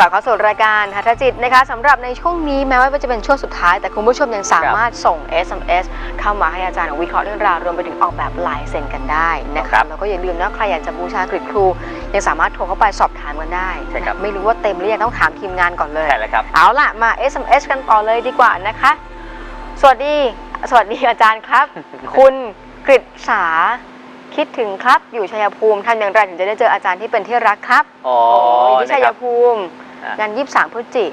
กลับเข้าสู่รายการหัตถจิตนะคะสำหรับในช่วงนี้แม้ว่าจะเป็นช่วงสุดท้าย แต่คุณผู้ชมยังสามารถส่ง SMS เข้ามาให้อาจารย์วิเคราะห์เรื่องราวรวมไปถึงออกแบบลายเซ็นกันได้นะครัคะบแล้วก็อย่าลืมนะใครอยากจะบูชากริดครู ยังสามารถโทรเข้าไปสอบถามกันได้ใช่ครับนะไม่รู้ว่าเต็มหรือยังต้องถามทีมงานก่อนเลยใช่แล้วครับเอาล่ะมา SMS กันต่อเลยดีกว่านะคะ สวัสดี สวัสดีอาจารย์ครับ คุณกฤษสาคิดถึงครับอยู่ชัยภูมิทำอย่างไรถึงจะได้เจออาจารย์ที่เป็นที่รักครับ อ๋ออยู่ที่ชันะยครับภูมิ อะงานยี่สามพฤศจิ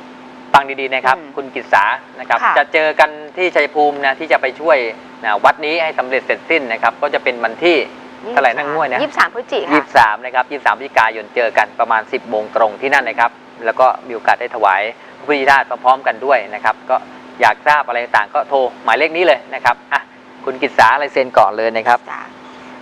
ฟังดีๆนะครับ อืมคุณกิตสานะครับ ค่ะ จะเจอกันที่ชัยภูมินะที่จะไปช่วยนะวัดนี้ให้สำเร็จเสร็จสิ้นนะครับ ก็จะเป็นวันที่ เท่าไหร่นะง่วยนะ ยี่สามพฤศจิค่ะ 23นะครับ23พฤศจิกายนเจอกันประมาณ 10โมงตรงที่นั่นนะครับ แล้วก็มีโอกาสได้ถวายพระพุทธราชพร้อมๆกันด้วยนะครับ ก็อยากทราบอะไรต่างๆก็โทรหมายเลขนี้เลยนะครับอะคุณกิตสาอะไรเซ็นก่อนเลยนะครับ จ้ะ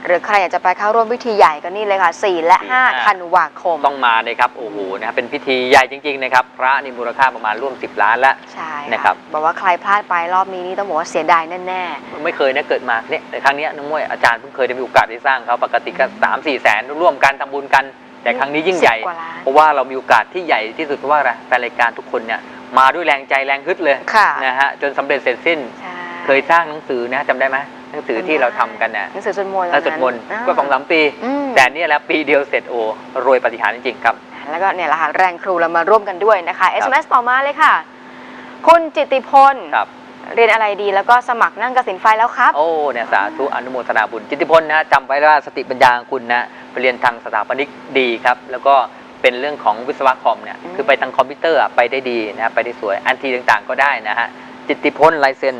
หรือใครอยากจะไปเข้าร่วมพิธีใหญ่ก็นี่เลยค่ะ 4 และสี่ห้า5ธันวาคม ต้องมาเลยครับโอ้โหนะครับเป็นพิธีใหญ่จริง ๆ นะครับ พระนี่มูลค่าประมาณร่วม 10 ล้านแล้ว ใช่นะครับบอกว่าใครพลาดไปรอบนี้นี่ต้องบอกว่าเสียดายแน่ไม่เคยนะเกิดมาเนี่ยแต่ครั้งเนี้ยน้องมวยอาจารย์เพิ่งเคยได้มีโอกาสได้สร้างเขาปกติก็สามสี่แสนร่วมกันทำบุญกันๆแต่ครั้งนี้ยิ่งใหญ่10กว่าล้านเพราะว่าเรามีโอกาสที่ใหญ่ที่สุดเพราะว่าอะไรแฟนรายการทุกคนเนี่ยมาด้วยแรงใจแรงฮึดเลยค่ะนะฮะจนสำเร็จเสร็จสิ้นใช่เคยสร้างหนังสือนะจำได้ไหมห นังสือที่เราทำกันเนี่ยหนังสือสวดมนต์ถ้าสวดมนต์าก็สองสามปีอืมแต่เนี่ยแหละปีเดียวเสร็จโอ้รวยปาฏิหารย์จริงๆครับแล้วก็เนี่ยแหละค่ะแรงครูเรามาร่วมกันด้วยนะคะ SMS ต่อมาเลยค่ะ คุณจิตติพลครับเรียนอะไรดีแล้วก็สมัครนั่งกสินไฟแล้วครับ โอ้เนี่ยสาธุอนุโมทนาบุญ จิตติพลนะจำไว้ว่าสติปัญญาของคุณนะไปเรียนทางสถาปนิกดีครับ แล้วก็เป็นเรื่องของวิศวะคอมเนี่ยอืมคือไปทางคอมพิวเตอร์อะไปได้ดีนะไปได้สวยอันทีต่างๆก็ได้นะฮะจิตติพลลายเซ็น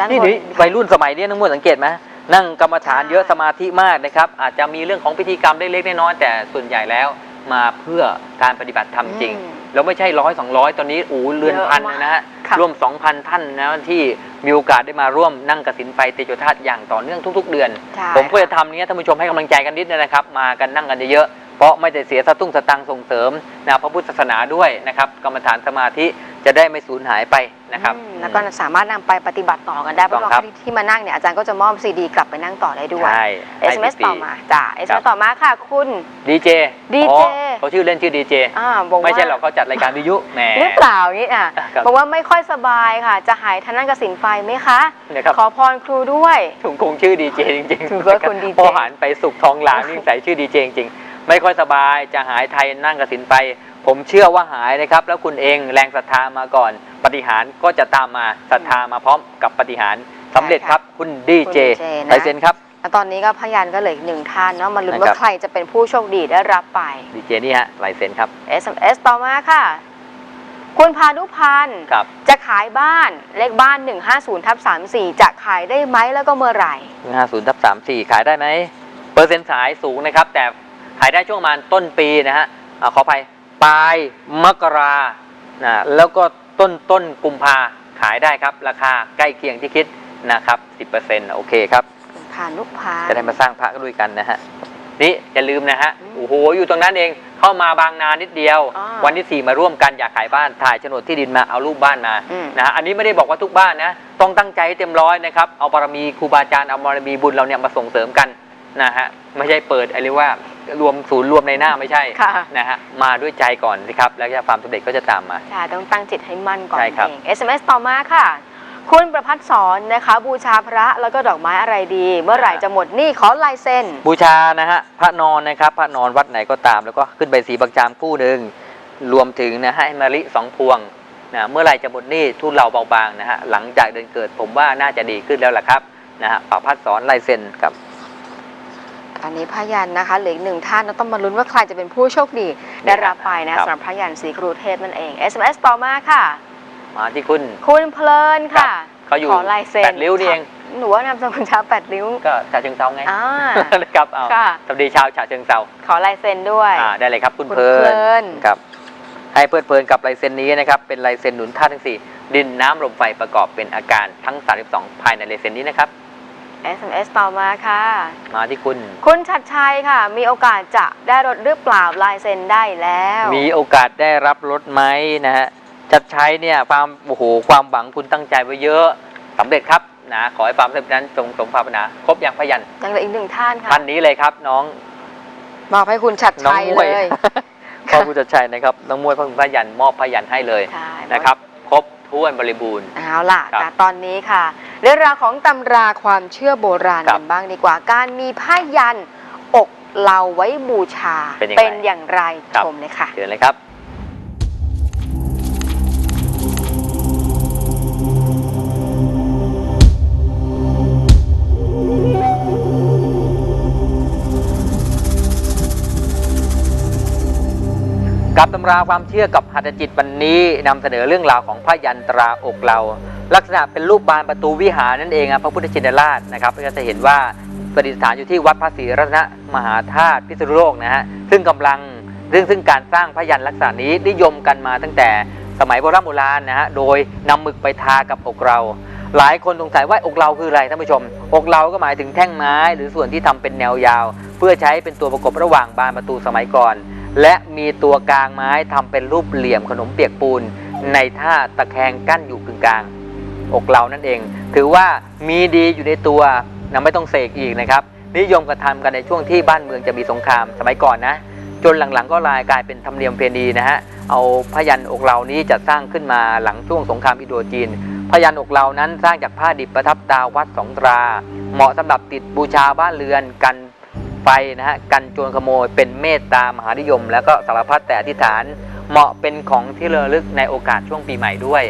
ด้านนี่บนนี่วัยรุ่นสมัยเนี้ยน้องมวยสังเกตไหมนั่งกรรมฐานเยอะสมาธิมากนะครับ อาจจะมีเรื่องของพิธีกรรมเล็กๆน้อยๆแต่ส่วนใหญ่แล้วมาเพื่อการปฏิบัติธรรมจริง อืมแล้วไม่ใช่ร้อยสองร้อยตอนนี้โอ้เรือนพันเยอะมากนะฮะค่ะ ร่วม 2,000 ท่านนะที่มีโอกาสได้มาร่วมนั่งกสินไฟเตโชธาตุอย่างต่อเนื่องทุก ๆ เดือน ใช่ผมก็จะทำเนี้ยท่านผู้ชมให้กำลังใจกันนิดนึงนะครับ มากันนั่งกันเยอะๆเพราะไม่ได้เสียสตุ้งสตังค์ส่งเสริมนะพระพุทธศาสนาด้วยนะครับกรรมฐานสมาธิ จะได้ไม่สูญหายไปนะครับ อืมแล้วก็สามารถนำไปปฏิบัติต่อกันได้เพถูราะกต้ว่าองครับ ที่ที่มานั่งเนี่ยอาจารย์ก็จะมอบซีดีกลับไปนั่งต่อได้ด้วย ใช่ SMS ต่อมาจ้ะ SMS ต่อมาค่ะ คุณ ดีเจ DJ เขาชื่อเล่นชื่อดีเจอ่าบอกว่าไม่ใช่หรอกเขาจัดรายการวิทยุแหม หรือเปล่าอย่างนี้อะครับ บอกว่าไม่ค่อยสบายค่ะ จะหายทันนั่งกสินไฟไหมคะ นะครับ ขอพรครูด้วย ถุงคงชื่อดีเจจริงๆถือว่าคุณ DJ พอหันไปสุขทองหลางนี่ใส่ชื่อดีเจจริงๆ ไม่ค่อยสบายจะหายไทยนั่งกสินไป ผมเชื่อว่าหายนะครับ แล้วคุณเองแรงศรัทธามาก่อน ปฏิหารย์ก็จะตามมาศรัทธามาพร้อมกับปฏิหารย์สำเร็จครับคุณดีเจคุณ DJ นะไลเซนครับ แล้วตอนนี้ก็พยานก็เหลืออีกหนึ่งท่านเนาะมาลุ้นนะครับว่าใครจะเป็นผู้โชคดีได้รับไป ดีเจนี่ฮะไลเซนครับ SMS ต่อมาค่ะ คุณพานุพันธ์ครับจะขายบ้านเลขบ้าน 150ทับ34 จะขายได้ไหมแล้วก็เมื่อไหร่ 50ทับ34 ขายได้ไหม เปอร์เซ็นต์ขายสูงนะครับ แต่ขายได้ช่วงประมาณต้นปีนะฮะอ่าขออภัย ปลายมกรานะแล้วก็ต้นต้นกุมภาขายได้ครับ ราคาใกล้เคียงที่คิดนะครับ 10%โอเคครับคุณพานุพันธ์จะได้มาสร้างพระกันด้วยกันนะฮะนี่อย่าลืมนะฮะอืมโอ้โหอยู่ตรงนั้นเองเข้ามาบางนานิดเดียวอ่าวันที่ 4 มาร่วมกันอยากขายบ้านถ่ายโฉนดที่ดินมาเอารูปบ้านมาอืมนะฮะอันนี้ไม่ได้บอกว่าทุกบ้านนะต้องตั้งใจให้เต็มร้อยนะครับเอาบารมีครูบาอาจารย์เอาบารมีบุญเราเนี่ยมาส่งเสริมกัน นะฮะไม่ใช่เปิดอะไรว่ารวมศูนย์รวมในหน้าไม่ใช่ค่ะ นะฮะมาด้วยใจก่อนสิครับ แล้วจะความสำเร็จก็จะตามมา ใช่ต้องตั้งจิตให้มั่นก่อนใช่ครับ เอง SMS ต่อมาค่ะ คุณประพัฒสอนนะคะ บูชาพระแล้วก็ดอกไม้อะไรดี เมื่อไหร่จะหมดหนี่ขอลายเซ็น บูชานะฮะพระนอนนะครับพระนอนวัดไหนก็ตาม แล้วก็ขึ้นใบสีบางจามคู่หนึ่งรวมถึงนะฮะให้มะลิสองพวงนะเมื่อไหรจะหมดหนี้ทุนเราเบาบางนะฮะหลังจากเดือนเกิดผมว่าน่าจะดีขึ้นแล้วล่ะครับนะฮะป่าพัดสอนลายเซ็นครับ อันนี้พยันนะคะเหลืออีกหนึ่งท่านเราต้องมาลุ้นว่าใครจะเป็นผู้โชคดีได้รับไปนะครับสำหรับพยันสีกรุเทพนั่นเอง SMS ต่อมาค่ะ มาที่คุณ คุณเพลินค่ะ เขาอยู่ขอลายเซ็นแปดริ้วนี่เองหนูว่านามสกุลชาวแปดริ้ว ก็ฉะเชิงเซาไงอ่านะครับเอาค่ะสวัสดีชาวฉะเชิงเซาขอลายเซ็นด้วยอ่าได้เลยครับคุณคุณเพลิเพลินนครับให้เพลิดเพลินกับลายเซ็นนี้นะครับ เป็นลายเซ็นหนุนธาตุทั้งสี่ดินน้ำลมไฟประกอบเป็นอาการทั้ง 32 ภายในลายเซ็นนี้นะครับ SMS ต่อมาค่ะ มาที่คุณ คุณชัดชัยค่ะ มีโอกาสจะได้รถหรือเปล่าลายเซ็นได้แล้ว มีโอกาสได้รับรถไหมนะฮะจัดใช้เนี่ยความโอ้โหความหวังคุณตั้งใจไว้เยอะสำเร็จครับนะขอให้ความสำเร็จนั้นจงสมภาวนาครบอย่างพยันยังเหลืออีกหนึ่งท่านค่ะท่านนี้เลยครับ น้องมอบให้คุณชัดน้องชัยมวยเลยพ่อพุทธชัยนะครับน้องมวยพระคุณพระยันมอบพระยันให้เลยใช่นะครับครบ ถ้วนบริบูรณ์ เอาล่ะครับแต่ตอนนี้ค่ะ เรื่องราวของตำราความเชื่อโบราณครักับนบ้างดีกว่า การมีผ้ายันอกเราไว้บูชาเป็นยังไงอย่างไรครับ ชมเลยค่ะ เชิญเลยครับ กับตำราความเชื่อกับหัตถจิตวันนี้นำเสนอเรื่องราวของพระยันตราอกเรา ลักษณะเป็นรูปบานประตูวิหารนั่นเองครับพระพุทธชินราชนะครับก็จะเห็นว่าประดิษฐานอยู่ที่วัดพระศรีรัตนมหาธาตุพิษณุโลกนะฮะซึ่งกำลังซึ่งซึ่งการสร้างพยันลักษณะนี้นิยมกันมาตั้งแต่สมัยโบราณโบราณนะฮะโดยนำหมึกไปทากับอกเรา หลายคนสงสัยว่าอกเราคืออะไรท่านผู้ชม อกเราก็หมายถึงแท่งไม้ หรือส่วนที่ทำเป็นแนวยาว เพื่อใช้เป็นตัวประกบระหว่างบานประตูสมัยก่อน และมีตัวกลางไม้ทำเป็นรูปเหลี่ยมขนมเปียกปูน ในท่าตะแคงกั้นอยู่กึ่งกลาง อกเรานั่นเอง ถือว่ามีดีอยู่ในตัวนะไม่ต้องเสกอีกนะครับ นิยมกระทำกันในช่วงที่บ้านเมืองจะมีสงครามสมัยก่อนนะ จนหลังๆก็ลายกลายเป็นธรรมเนียมเพณีนะฮะเอาพยันอกเรานี้จะสร้างขึ้นมาหลังช่วงสงครามอิโดจีนพยันอกเรานั้นสร้างจากผ้าดิบประทับตาวัดสองตรา เหมาะสำหรับติดบูชาบ้านเรือนกัน ไฟนะฮะกันโจรขโมยเป็นเมตตามหานิยม แล้วก็สารพัดแต่อธิษฐานเหมาะเป็นของที่ระลึกในโอกาสช่วงปีใหม่ด้วย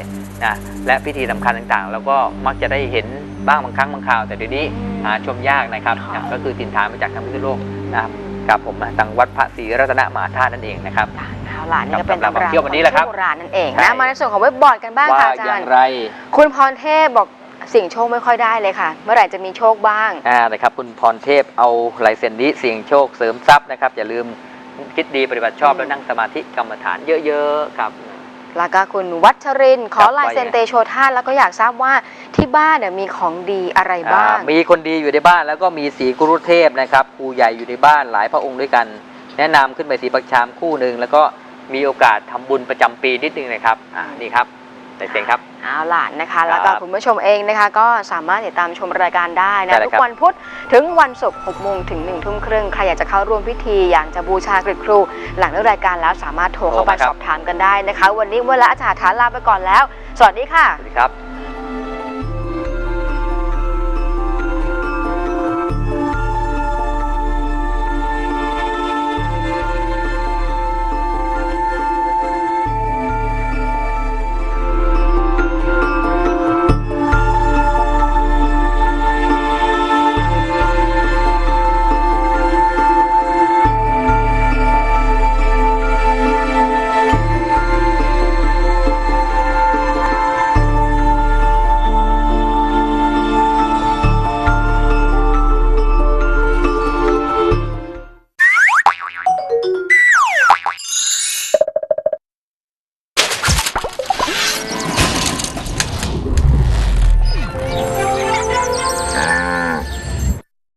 นะและพิธีสำคัญต่างๆ แล้วก็มักจะได้เห็นบ้างบางครั้งบางคราว แต่เดี๋ยวนี้หาชมยากนะครับค่ะนะก็คือถิ่นฐานมาจากทางพิษณุโลกนะครับครับผมนะทางวัดพระศรีรัตนมหาธาตุนั่นเองนะครับเอาล่ะนี่ก็เป็นครับตำราเที่ยววันนี้แหละครับโบราณนั่นเองใช่นะมาในส่วนของเว็บบอร์ดกันบ้างว่าค่ะอาอจาย่ารงย์ไรคุณพรเทพบอก เสิ่ยงโชคไม่ค่อยได้เลยค่ะ เมื่อไหร่จะมีโชคบ้าง อ่านะครับคุณพรเทพเอาลายเซ็นนี้เสี่ยงโชคเสริมทรัพย์นะครับอย่าลืมคิดดีปฏิบัติชอบอืมแล้วนั่งสมาธิกรรมฐานเยอะๆครับ แล้วก็คุณวัชรินทร์ขอครับลายเซ็นว่ายังไงเตโชธาตุแล้วก็อยากทราบว่าที่บ้านเนี่ยมีของดีอะไรบ้าง อ่ามีคนดีอยู่ในบ้านแล้วก็มีสีกุรุเทพนะครับครูใหญ่อยู่ในบ้านหลายพระองค์ด้วยกัน แนะนำขึ้นไปสีปักชามคู่หนึ่งแล้วก็มีโอกาสทำบุญประจำปีนิดนึงนะครับอ่านี่ครับ ลายเซ็นครับ เอาล่ะนะคะครับแล้วก็คุณผู้ชมเองนะคะ ก็สามารถติดตามชมรายการได้ใช่นะแล้วทุครับกวันพุธถึงวันศุกร์6โมงถึง1ทุ่มครึ่งใครอยากจะเข้าร่วมพิธี อยากจะบูชากริครู หลังเลิกรายการแล้วสามารถโทรเข้าไปสอบถามกันได้นะคะ วันนี้เวลาอาจารย์ฐานลาไปก่อนแล้ว สวัสดีค่ะ สวัสดีครับ